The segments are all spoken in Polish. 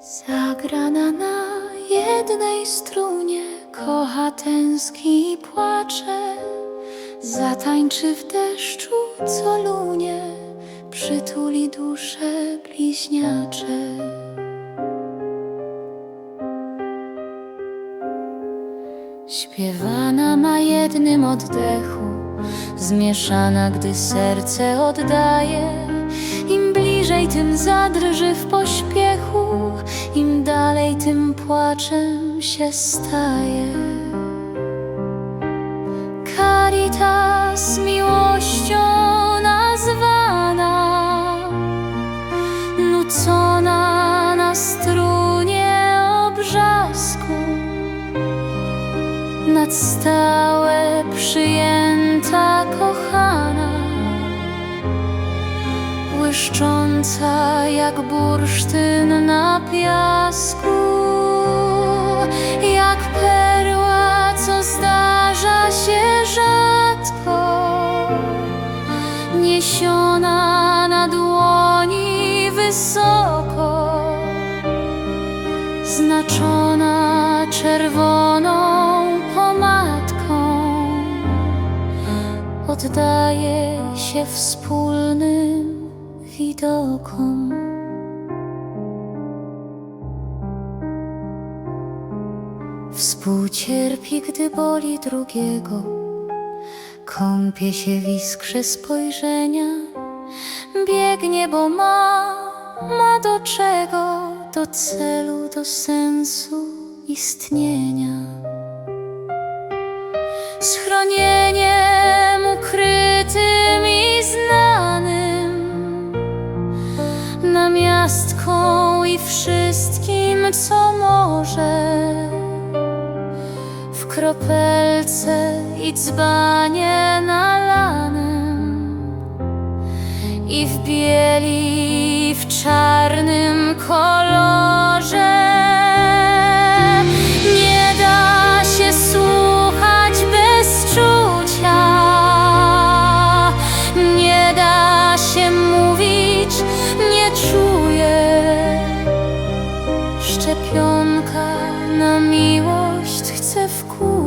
Zagrana na jednej strunie, kocha, tęskni i płacze. Zatańczy w deszczu, co lunie, przytuli dusze bliźniacze. Śpiewana ma jednym oddechu, zmieszana, gdy serce oddaje. Im bliżej, tym zadrży w pośpiechu, tym płaczem się staje. Caritas miłością nazwana, nucona na strunie obrzasku nad stałe przyjęta, kochana, błyszcząca jak bursztyn na piasku, jak perła, co zdarza się rzadko, niesiona na dłoni wysoko znaczona czerwoną pomadką, oddaje się wspólnym widokom. Współcierpi, gdy boli drugiego, kąpie się w iskrze spojrzenia, biegnie, bo ma, ma do czego, do celu, do sensu istnienia. Schronieniem namiastką i wszystkim, co może. W kropelce i dzbanie nalanym i w bieli, i w czarnym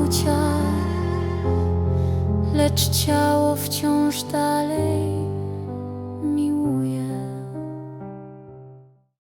wkłucia, lecz ciało wciąż dalej